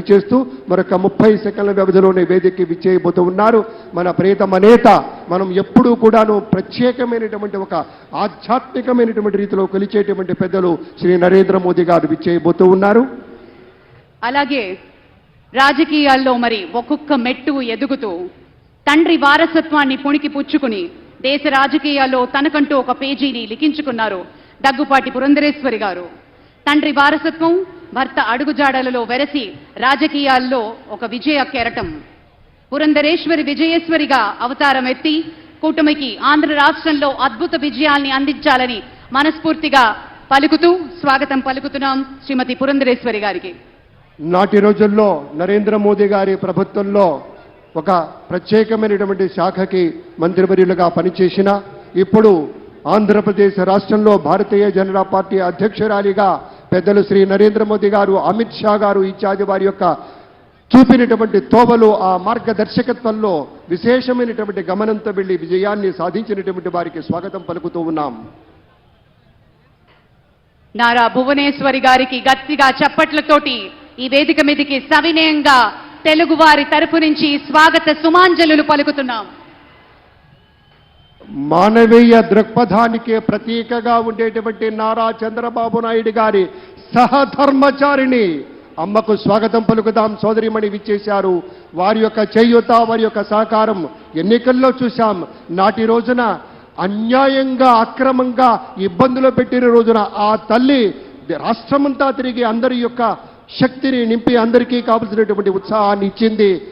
చేస్తూ మరొక ముప్పై సెకండ్ల వ్యవధిలోనే వేదికకి విచ్చేయబోతూ ఉన్నారు. మన ప్రియతమ నేత మనం ఎప్పుడూ కూడాను ప్రత్యేకమైనటువంటి ఒక ఆధ్యాత్మికమైనటువంటి రీతిలో కొలిచేటువంటి పెద్దలు శ్రీ నరేంద్ర మోదీ గారు విచ్చేయబోతూ ఉన్నారు. అలాగే రాజకీయాల్లో మరి ఒక్కొక్క మెట్టు ఎదుగుతూ తండ్రి వారసత్వాన్ని పుణికి పుచ్చుకుని దేశ రాజకీయాల్లో తనకంటూ ఒక పేజీని లిఖించుకున్నారు దగ్గుపాటి పురంధరేశ్వరి గారు. తండ్రి వారసత్వం భర్త అడుగుజాడలలో వెరసి రాజకీయాల్లో ఒక విజయ కెరటం. పురంధరేశ్వరి విజయేశ్వరిగా అవతారం ఎత్తి కూటమికి ఆంధ్ర రాష్ట్రంలో అద్భుత విజయాల్ని అందించాలని మనస్ఫూర్తిగా పలుకుతూ స్వాగతం పలుకుతున్నాం శ్రీమతి పురంధరేశ్వరి గారికి. నాటి రోజుల్లో నరేంద్ర మోదీ గారి ప్రభుత్వంలో ఒక ప్రత్యేకమైనటువంటి శాఖకి మంత్రివర్యులుగా పనిచేసిన ఇప్పుడు ఆంధ్రప్రదేశ్ రాష్ట్రంలో భారతీయ జనతా పార్టీ అధ్యక్షురాలిగా పెద్దలు శ్రీ నరేంద్ర మోదీ గారు అమిత్ షా గారు ఇత్యాది వారి యొక్క చూపినటువంటి తోవలు ఆ మార్గదర్శకత్వంలో విశేషమైనటువంటి గమనంతో వెళ్ళి విజయాన్ని సాధించినటువంటి వారికి స్వాగతం పలుకుతూ ఉన్నాం. నారా భువనేశ్వరి గారికి గట్టిగా చప్పట్లతోటి ఈ వేదిక మీదకి సవినయంగా తెలుగు వారి తరపు నుంచి స్వాగత సుమాంజలు పలుకుతున్నాం. మానవీయ దృక్పథానికి ప్రతీకగా ఉండేటువంటి నారా చంద్రబాబు నాయుడు గారి సహధర్మచారిణి. అమ్మకు స్వాగతం పలుకుదాం సోదరిమణి విచ్చేశారు. వారి యొక్క చేయూత వారి యొక్క సహకారం ఎన్నికల్లో చూశాం. నాటి రోజున అన్యాయంగా అక్రమంగా ఇబ్బందులు పెట్టిన రోజున ఆ తల్లి రాష్ట్రమంతా తిరిగి అందరి యొక్క శక్తిని నింపి అందరికీ కావలసినటువంటి ఉత్సాహాన్ని ఇచ్చింది.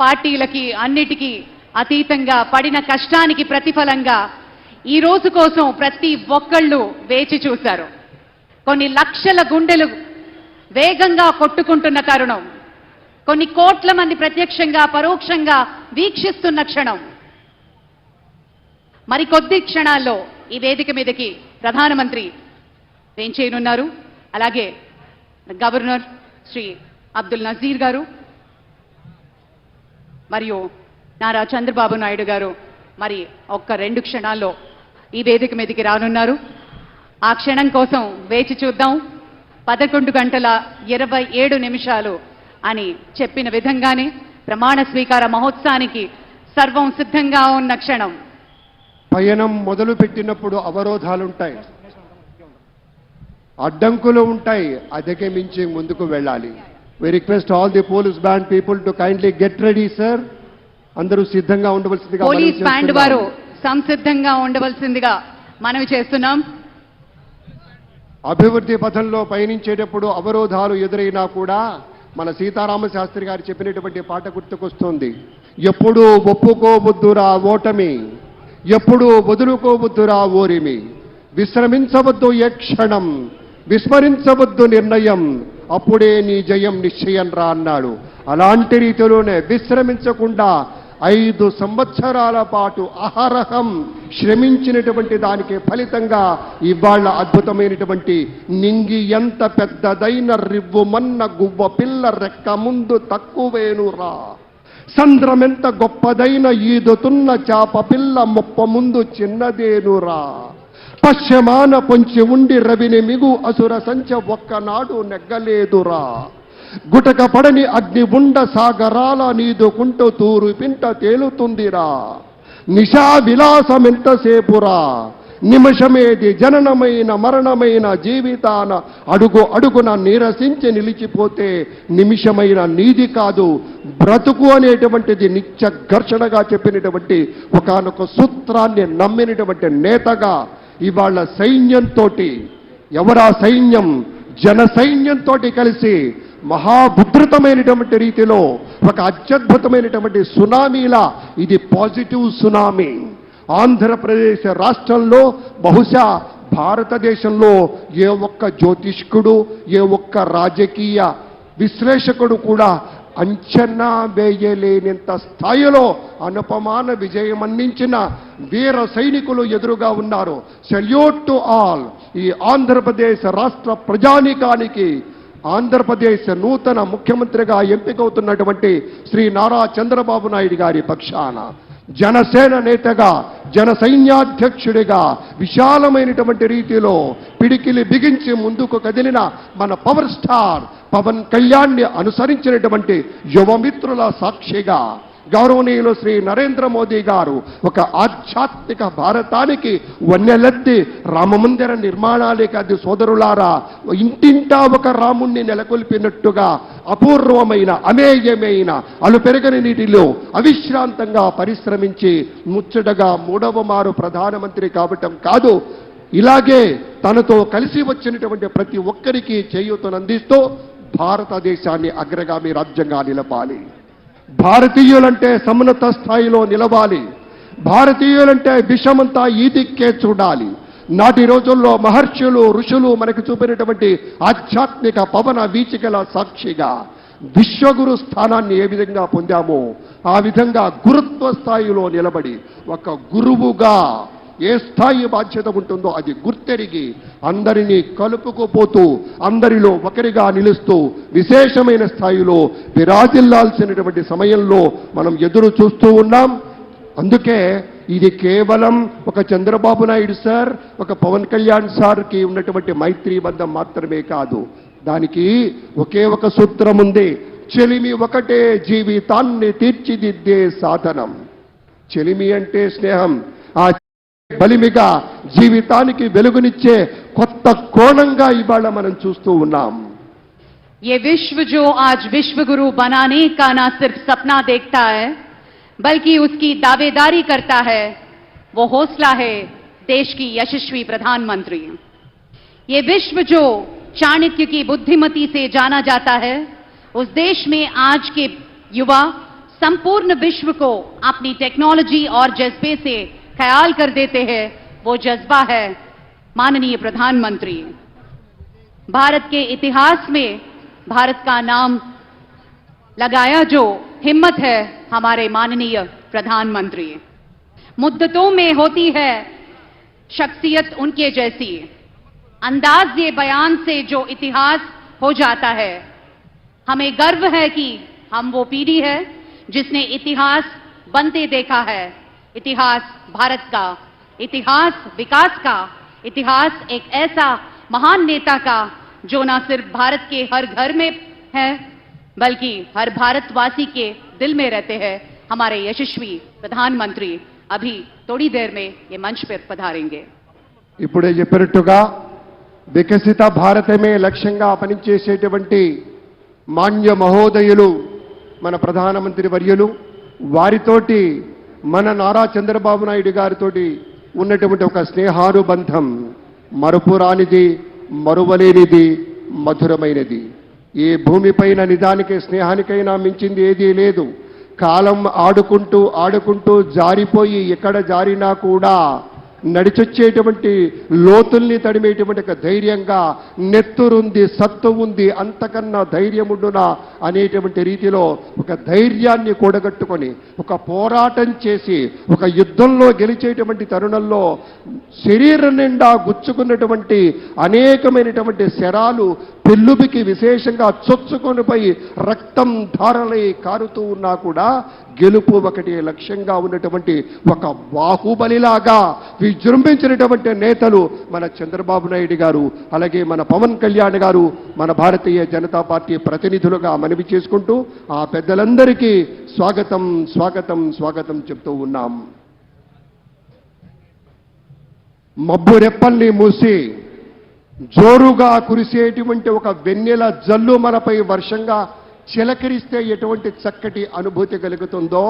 పార్టీలకి అన్నిటికీ అతీతంగా పడిన కష్టానికి ప్రతిఫలంగా ఈ రోజు కోసం ప్రతి ఒక్కళ్ళు వేచి చూశారు. కొన్ని లక్షల గుండెలు వేగంగా కొట్టుకుంటున్న తరుణం. కొన్ని కోట్ల మంది ప్రత్యక్షంగా పరోక్షంగా వీక్షిస్తున్న క్షణం. మరికొద్ది క్షణాల్లో ఈ వేదిక మీదకి ప్రధానమంత్రి వేంచేయనున్నారు అలాగే గవర్నర్ శ్రీ అబ్దుల్ నజీర్ గారు మరియు నారా చంద్రబాబు నాయుడు గారు మరి ఒక్క రెండు క్షణాల్లో ఈ వేదిక మీదకి రానున్నారు. ఆ క్షణం కోసం వేచి చూద్దాం. పదకొండు గంటల ఇరవై ఏడు నిమిషాలు అని చెప్పిన విధంగానే ప్రమాణ స్వీకార మహోత్సవానికి సర్వం సిద్ధంగా ఉన్న క్షణం. పయనం మొదలు పెట్టినప్పుడు అవరోధాలుంటాయి. అడ్డంకులు ఉంటాయి. అధిగమించి ముందుకు వెళ్ళాలి. We request all the police band people to kindly get ready sir అందరూ సిద్ధంగా ఉండవలసిందిగా పోలీస్ బ్యాండ్. వారు సంసిద్ధంగా ఉండవలసిందిగా మనవి చేస్తున్నాం. అభివృద్ధి పథంలో పయనించేటప్పుడు అవరోధాలు ఎదురైనా కూడా మన సీతారామ శాస్త్రి గారు చెప్పినటువంటి పాట గుర్తుకొస్తుంది. ఎప్పుడూ ఒప్పుకోబుద్దురా ఓటమి ఎప్పుడూ వదులుకోబుద్దురా ఓరిమి. విశ్రమించవద్దు ఏ క్షణం విస్మరించవద్దు నిర్ణయం. అప్పుడే నీ జయం నిశ్చయం రా అన్నాడు. అలాంటి రీతిలోనే విశ్రమించకుండా ఐదు సంవత్సరాల పాటు అహరహం శ్రమించినటువంటి దానికి ఫలితంగా ఇవాళ అద్భుతమైనటువంటి నింగి ఎంత పెద్దదైన రివ్వుమన్న గువ్వ పిల్ల రెక్క ముందు తక్కువేనురా సంద్రమెంత గొప్పదైన ఈదుతున్న చాప పిల్ల ముప్ప ముందు చిన్నదేనురా పశ్చిమాన పొంచి ఉండి రవిని మిగు అసుర సంచ ఒక్కనాడు నెగ్గలేదురా. గుటక పడని అగ్ని ఉండ సాగరాల నీదుకుంటూ తూరు పింట తేలుతుందిరా. నిశా విలాసమెంతసేపురా నిమిషమేది జననమైన మరణమైన జీవితాన అడుగు అడుగున నీరసించి నిలిచిపోతే నిమిషమైన నీది కాదు. బ్రతుకు అనేటువంటిది నిత్య ఘర్షణగా చెప్పినటువంటి ఒకానొక సూత్రాన్ని నమ్మినటువంటి నేతగా ఇవాళ సైన్యంతో ఎవరా సైన్యం? జన సైన్యంతో కలిసి మహాభుద్రతమైనటువంటి రీతిలో ఒక అత్యద్భుతమైనటువంటి సునామీలా ఇది పాజిటివ్ సునామీ. ఆంధ్రప్రదేశ్ రాష్ట్రంలో బహుశా భారతదేశంలో ఏ ఒక్క జ్యోతిష్కుడు ఏ ఒక్క రాజకీయ విశ్లేషకుడు కూడా అంచనా వేయలేనంత స్థాయిలో అనుపమాన విజయం అందించిన వీర సైనికులు ఎదురుగా ఉన్నారు. సెల్యూట్ టు ఆల్ ఈ ఆంధ్రప్రదేశ్ రాష్ట్ర ప్రజానీకానికి ఆంధ్రప్రదేశ్ నూతన ముఖ్యమంత్రిగా ఎంపికవుతున్నటువంటి శ్రీ నారా చంద్రబాబు నాయుడు గారి పక్షాన. జనసేన నేతగా జన సైన్యాధ్యక్షుడిగా విశాలమైనటువంటి రీతిలో పిడికిలి బిగించి ముందుకు కదిలిన మన పవర్ స్టార్ పవన్ కళ్యాణ్ని అనుసరించినటువంటి యువమిత్రుల సాక్షిగా గౌరవనీయులు శ్రీ నరేంద్ర మోదీ గారు ఒక ఆధ్యాత్మిక భారతానికి వన్నెలెత్తి రామమందిర నిర్మాణానికి అది సోదరులారా ఇంటింటా ఒక రాముణ్ణి నెలకొల్పినట్టుగా అపూర్వమైన అమేయమైన అలుపెరగని నీటిలో అవిశ్రాంతంగా పరిశ్రమించి ముచ్చటగా మూడవ మారు ప్రధానమంత్రి కావటం కాదు. ఇలాగే తనతో కలిసి వచ్చినటువంటి ప్రతి ఒక్కరికి చేయూతనందిస్తూ భారతదేశాన్ని అగ్రగామి రాజ్యంగా నిలపాలి. భారతీయులంటే సమున్నత స్థాయిలో నిలవాలి. భారతీయులంటే విషమంతా ఈ దిక్కే చూడాలి. నాటి రోజుల్లో మహర్షులు ఋషులు మనకు చూపినటువంటి ఆధ్యాత్మిక పవన వీచికల సాక్షిగా విశ్వగురు స్థానాన్ని ఏ విధంగా పొందామో ఆ విధంగా గురుత్వ స్థాయిలో నిలబడి ఒక గురువుగా ఏ స్థాయి బాధ్యత ఉంటుందో అది గుర్తెరిగి అందరినీ కలుపుకుపోతూ అందరిలో ఒకరిగా నిలుస్తూ విశేషమైన స్థాయిలో విరాజిల్లాల్సినటువంటి సమయంలో మనం ఎదురు చూస్తూ ఉన్నాం. అందుకే ఇది కేవలం ఒక చంద్రబాబు నాయుడు సార్ ఒక పవన్ కళ్యాణ్ సార్కి ఉన్నటువంటి మైత్రి బంధం మాత్రమే కాదు. దానికి ఒకే ఒక సూత్రం ఉంది. చెలిమి ఒకటే జీవితాన్ని తీర్చిదిద్దే సాధనం. చెలిమి అంటే స్నేహం. ఆ బలిమిగా జీవితానికి వెలుగునిచ్చే కొత్త కోణంగా ఇవాళ మనం చూస్తూ ఉన్నాం ये विश्व जो आज विश्व गुरु बनाने का ना सिर्फ सपना देखता है बल्कि उसकी दावेदारी करता है वो हौसला है देश की यशस्वी प्रधानमंत्री ये विश्व जो चाणक्य की बुद्धिमती से जाना जाता है उस देश में आज के युवा संपूर्ण विश्व को अपनी टेक्नोलॉजी और जज्बे से ख्याल कर देते हैं, वो जज्बा है। माननीय प्रधानमंत्री, भारत के इतिहास में भारत का नाम लगाया जो हिम्मत है हमारे माननीय प्रधानमंत्री। मुद्दतों में होती है शख्सियत उनके जैसी। अंदाज ये बयान से जो इतिहास हो जाता है, हमें गर्व है कि हम वो पीढ़ी है जिसने इतिहास बनते देखा है। इतिहास भारत का इतिहास विकास का इतिहास एक ऐसा महान नेता का जो न सिर्फ भारत के हर घर में है बल्कि हर भारतवासी के दिल में रहते हैं हमारे यशस्वी प्रधानमंत्री अभी थोड़ी देर में ये मंच पर पधारेंगे ఇప్పుడే చెప్పినట్టుగా వికసిత భారతమే లక్ష్యంగా పనిచేసేటువంటి మాన్య మహోదయులు మన ప్రధానమంత్రి వర్యులు వారితోటి మన నారా చంద్రబాబు నాయుడు గారితో ఉన్నటువంటి ఒక స్నేహానుబంధం మరుపురానిది మరువలేనిది మధురమైనది. ఈ భూమిపైన నిజానికి స్నేహానికైనా మించింది ఏదీ లేదు. కాలం ఆడుకుంటూ ఆడుకుంటూ జారిపోయి ఎక్కడ జారినా కూడా నడిచొచ్చేటువంటి లోతుల్ని తడిమేటువంటి ఒక ధైర్యంగా నెత్తురుంది సత్తు ఉంది అంతకన్నా ధైర్యముండునా అనేటువంటి రీతిలో ఒక ధైర్యాన్ని కూడగట్టుకొని ఒక పోరాటం చేసి ఒక యుద్ధంలో గెలిచేటువంటి తరుణంలో శరీరం నిండా గుచ్చుకున్నటువంటి అనేకమైనటువంటి శరాలు పెళ్ళుబికి విశేషంగా చొచ్చుకొనిపోయి రక్తం ధారలై కారుతూ ఉన్నా కూడా గెలుపు ఒకటి లక్ష్యంగా ఉన్నటువంటి ఒక బాహుబలిలాగా విజృంభించినటువంటి నేతలు మన చంద్రబాబు నాయుడు గారు అలాగే మన పవన్ కళ్యాణ్ గారు మన భారతీయ జనతా పార్టీ ప్రతినిధులుగా మనవి చేసుకుంటూ ఆ పెద్దలందరికీ స్వాగతం స్వాగతం స్వాగతం చెప్తూ ఉన్నాం. మబ్బు రెప్పల్ని మూసి జోరుగా కురిసేటువంటి ఒక వెన్నెల జల్లు మనపై వర్షంగా చిలకరిస్తే ఎటువంటి చక్కటి అనుభూతి కలుగుతుందో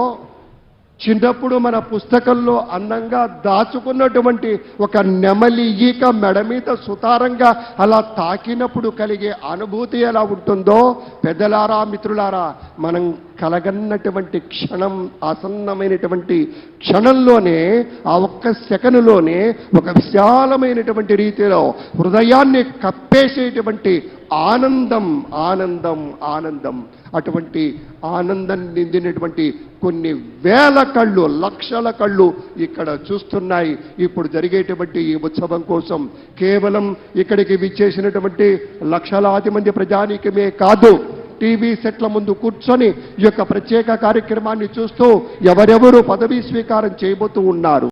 చిన్నప్పుడు మన పుస్తకంలో అందంగా దాచుకున్నటువంటి ఒక నెమలి ఈక మెడ మీద సుతారంగా అలా తాకినప్పుడు కలిగే అనుభూతి ఎలా ఉంటుందో పెద్దలారా మిత్రులారా మనం కలగన్నటువంటి క్షణం ఆసన్నమైనటువంటి క్షణంలోనే ఆ ఒక్క సెకనులోనే ఒక విశాలమైనటువంటి రీతిలో హృదయాన్ని కప్పేసేటువంటి ఆనందం ఆనందం ఆనందం అటువంటి ఆనందం నిందినటువంటి కొన్ని వేల కళ్ళు లక్షల కళ్ళు ఇక్కడ చూస్తున్నాయి. ఇప్పుడు జరిగేటువంటి ఈ ఉత్సవం కోసం కేవలం ఇక్కడికి విచ్చేసినటువంటి లక్షలాది మంది ప్రజానీకమే కాదు టీవీ సెట్ల ముందు కూర్చొని ఈ యొక్క ప్రత్యేక కార్యక్రమాన్ని చూస్తూ ఎవరెవరు పదవీ స్వీకారం చేయబోతూ ఉన్నారు.